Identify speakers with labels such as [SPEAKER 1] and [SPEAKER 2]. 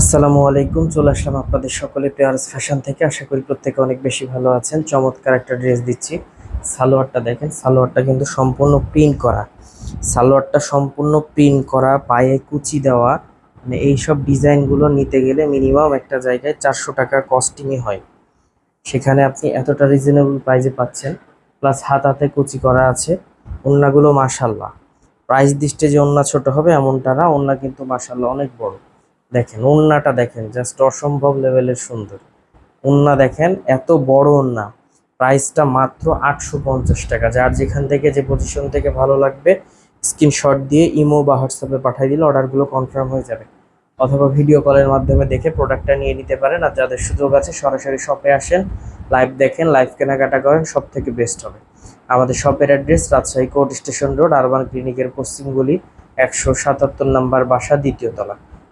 [SPEAKER 1] আসসালামু আলাইকুম, চলে আসলাম আপনাদের সকলে পেয়ারস ফ্যাশন থেকে। আশা করি প্রত্যেকে অনেক বেশি ভালো আছেন। চমৎকার একটা ড্রেস দিচ্ছি। সালোয়ারটা দেখেন, সালোয়ারটা কিন্তু সম্পূর্ণ প্রিন্ট করা। সালোয়ারটা সম্পূর্ণ প্রিন্ট করা, পায়ে কুচি দেওয়া। মানে এইসব ডিজাইনগুলো নিতে গেলে মিনিমাম একটা জায়গায় চারশো টাকা কস্টিংই হয়। সেখানে আপনি এতটা রিজনেবল প্রাইসে পাচ্ছেন। প্লাস হাত হাতে কুচি করা আছে। ওন্নাগুলো মাশাল্লাহ প্রাইস দৃষ্টে যে ওন্না ছোট হবে, এমনটা না। ওন্না কিন্তু মাশাল্লাহ অনেক বড়। দেখেন, ওন্নাটা দেখেন জাস্ট অসম্ভব লেভেলের সুন্দর। ওন্না দেখেন, এত বড় ওন্না, প্রাইসটা মাত্র আটশো পঞ্চাশ টাকা। যার যেখান থেকে যে পজিশন থেকে ভালো লাগবে স্ক্রিনশট দিয়ে ইমো বা হোয়াটসঅ্যাপে পাঠিয়ে দিলে অর্ডারগুলো কনফার্ম হয়ে যাবে। অথবা ভিডিও কলের মাধ্যমে দেখে প্রোডাক্টটা নিয়ে নিতে পারেন। আর যাদের সুযোগ আছে, সরাসরি শপে আসেন লাইভ দেখেন লাইভ কেনাকাটা করেন সব থেকে বেস্ট হবে। আমাদের শপের address Rajshahi court station road, urban ক্লিনিকের পশ্চিমগুলি, একশো সাতাত্তর নাম্বার বাসা, দ্বিতীয় তলা।